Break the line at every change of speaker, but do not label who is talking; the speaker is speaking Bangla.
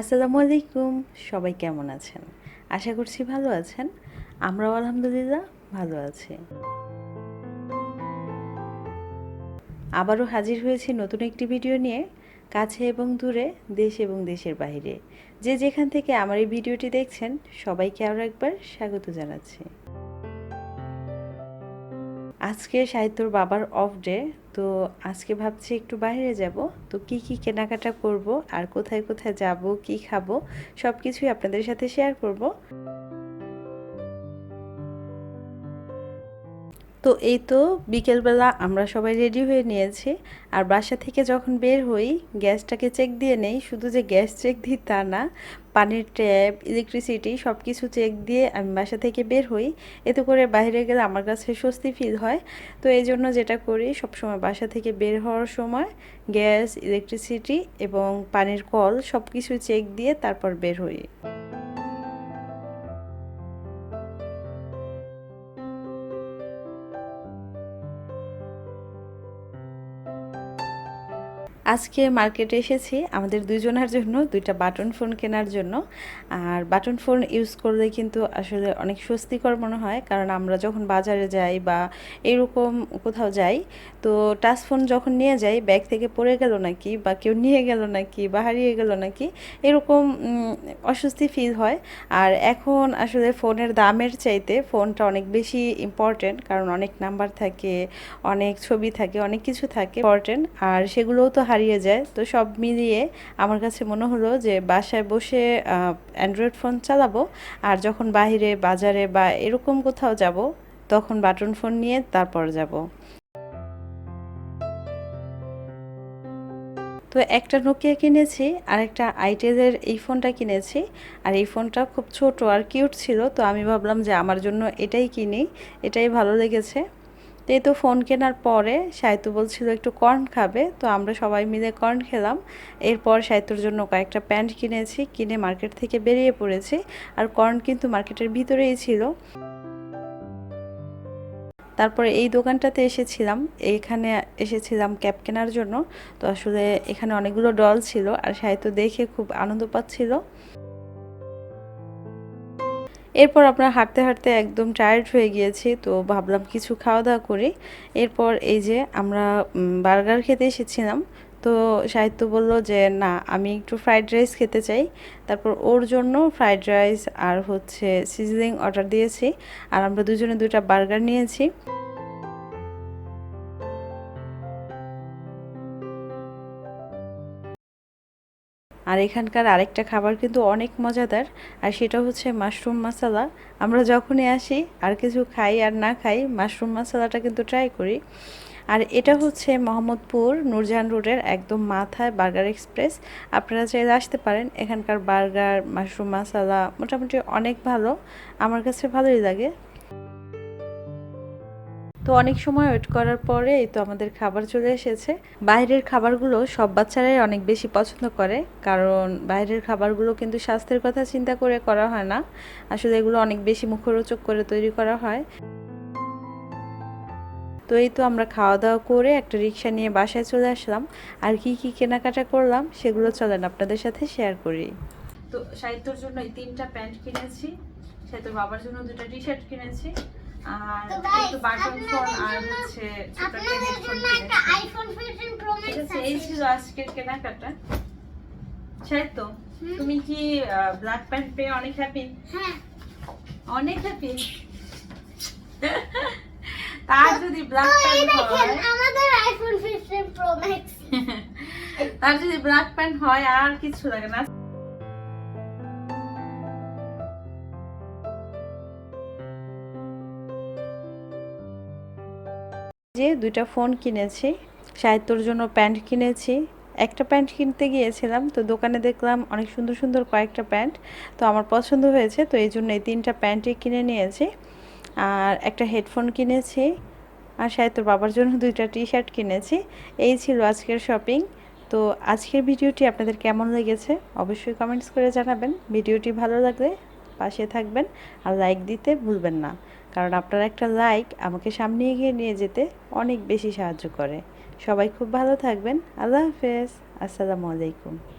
আসসালামু আলাইকুম, সবাই কেমন আছেন? আশা করছি ভালো আছেন। আমরাও আলহামদুলিল্লাহ ভালো আছি। আবারও হাজির হয়েছি নতুন একটি ভিডিও নিয়ে, কাছে এবং দূরে, দেশ এবং দেশের বাইরে যে যেখান থেকে আমার এই ভিডিওটি দেখছেন, সবাইকে আরও একবার স্বাগত জানাচ্ছি। আজকে সাহিত্যর বাবার অফ ডে তো আজকে ভাবছি একটু বাইরে যাব। তো কি কি কেনাকাটা করব, আর কোথায় কোথায় যাব, কি খাব সব কিছুই আপনাদের সাথে শেয়ার করব। তো এই তো বিকেলবেলা আমরা সবাই রেডি হয়ে নিয়েছি। আর বাসা থেকে যখন বের হই, গ্যাসটাকে চেক দিয়ে নেই, শুধু যে গ্যাস চেক দিই তা না, পানির ট্যাপ ইলেকট্রিসিটি সব কিছু চেক দিয়ে আমি বাসা থেকে বের হই। এতে করে বাইরে গেলে আমার কাছে স্বস্তি ফিল হয়। তো এই জন্য যেটা করি, সবসময় বাসা থেকে বের হওয়ার সময় গ্যাস ইলেকট্রিসিটি এবং পানির কল সব কিছু চেক দিয়ে তারপর বের হই। আজকে মার্কেটে এসেছি। আমাদের দুজনের জন্য দুইটা বাটন ফোন কেনার জন্য। আর বাটন ফোন ইউজ করলে কিন্তু আসলে অনেক স্বস্তিকর মনে হয়। কারণ আমরা যখন বাজারে যাই বা এরকম কোথাও যাই, তো টাচ ফোন যখন নিয়ে যাই ব্যাগ থেকে পড়ে গেল নাকি বা কেউ নিয়ে গেল নাকি বা হারিয়ে গেল নাকি, এরকম অস্বস্তি ফিল হয়। আর এখন আসলে ফোনের দামের চাইতে ফোনটা অনেক বেশি ইম্পর্টেন্ট কারণ অনেক নাম্বার থাকে, অনেক ছবি থাকে, অনেক কিছু থাকে ইম্পর্টেন্ট আর সেগুলোও তো হারিয়ে যায়। তো সব মিলিয়ে আমার কাছে মনে হলো যে বাসায় বসে অ্যান্ড্রয়েড ফোন চালাবো আর যখন বাইরে বাজারে বা এরকম কোথাও যাব, তখন বাটন ফোন নিয়ে তারপর যাব। তো একটা নোকিয়া কিনেছি আর একটা আইটেলের এই ফোনটা কিনেছি। আর এই ফোনটা খুব ছোট আর কিউট ছিল, তো আমি ভাবলাম যে আমার জন্য এটাই কিনি, এটাই ভালো লেগেছে। তো এই তো ফোন কেনার পরে সাহিত্য বলছিল একটু কর্ন খাবে, তো আমরা সবাই মিলে কর্ন খেলাম। এরপর সাহিত্যর জন্য কয়েকটা প্যান্ট কিনেছি, কিনে মার্কেট থেকে বেরিয়ে পড়েছি। আর কর্ন কিন্তু মার্কেটের ভিতরেই ছিল। তারপরে এই দোকানটাতে এসেছিলাম। এইখানে এসেছিলাম ক্যাপ কেনার জন্য। তো আসলে এখানে অনেকগুলো ডল ছিল। আর সাহিত্য দেখে খুব আনন্দ পাচ্ছিল। এরপর আপনার হাঁটতে হাঁটতে একদম টায়ার্ড হয়ে গিয়েছি, তো ভাবলাম কিছু খাওয়া দাওয়া করি। এরপর এই যে আমরা বার্গার খেতে এসেছিলাম, তো সাহিত্য বলল যে, না, আমি একটু ফ্রাইড রাইস খেতে চাই। তারপর ওর জন্য ফ্রাইড রাইস আর হচ্ছে সিজলিং অর্ডার দিয়েছি, আর আমরা দুজনে দুটা বার্গার নিয়েছি। আর এখানকার আরেকটা খাবার কিন্তু অনেক মজাদার, আর সেটা হচ্ছে মাশরুম মশলা আমরা যখনই আসি, আর কিছু খাই আর না খাই মাশরুম মশলাটা কিন্তু ট্রাই করি। আর এটা হচ্ছে মোহাম্মদপুর নূরজাহান রোডের একদম মাথায় বার্গার এক্সপ্রেস। আপনারা চাইলে আসতে পারেন, এখানকার বার্গার মাশরুম মশলা মোটামুটি অনেক ভালো। আমার কাছে ভালোই লাগে। তো অনেক সময় ওয়েট করার পরে এই তো আমাদের খাবার চলে এসেছে। বাইরের খাবারগুলো সব বাচ্চারাই অনেক বেশি পছন্দ করে, কারণ বাইরের খাবারগুলো কিন্তু স্বাস্থ্যের কথা চিন্তা করে করা হয় না। আসলে এগুলো অনেক বেশি মুখরোচক করে তৈরি করা হয়। তো এই তো আমরা খাওয়া দাওয়া করে একটা রিক্সা নিয়ে বাসায় চলে আসলাম। আর কি কি কেনাকাটা করলাম সেগুলো চলেন আপনাদের সাথে শেয়ার করি। তো সাহিত্যর জন্য এই তিনটা প্যান্ট কিনেছি, সাহিত্যর বাবার জন্য দুটা টি শার্ট কিনেছি আর একটু বাটন ফোন আর হচ্ছে ছোট একটা হেডফোন কিনেছি
আইফোন 15 প্রো
ঠিক
ম্যাক্স
আছে। এই ছিল আজকের কেনাকাটা। সাহিত্য তুমি কি ব্ল্যাক প্যান্ট পেয়ে অনেক হ্যাপি
হ্যাঁ।
অনেক হ্যাপি তার যদি ব্ল্যাক প্যান্ট হয়
আমাদের আইফোন 15 প্রো ম্যাক্স
তার যদি ব্ল্যাক প্যান্ট হয় আর কিছু লাগে না। যে দুইটা ফোন কিনেছি, সাহিত্যর জন্য প্যান্ট কিনেছি। একটা প্যান্ট কিনতে গিয়েছিলাম, তো দোকানে দেখলাম অনেক সুন্দর সুন্দর কয়েকটা প্যান্ট, তো আমার পছন্দ হয়েছে, তো এই জন্য এই তিনটা প্যান্টই কিনে নিয়েছি। আর একটা হেডফোন কিনেছি, আর সাহিত্যর বাবার জন্য দুইটা টি শার্ট কিনেছি। এই ছিল আজকের শপিং, তো আজকের ভিডিওটি আপনাদের কেমন লেগেছে অবশ্যই কমেন্টস করে জানাবেন। ভিডিওটি ভালো লাগলে পাশে থাকবেন, আর লাইক দিতে ভুলবেন না। কারণ আপনার একটা লাইক আমাকে সামনে এগিয়ে নিয়ে যেতে অনেক বেশি সাহায্য করে। সবাই খুব ভালো থাকবেন। আল্লাহ হাফেজ। আসসালামু আলাইকুম।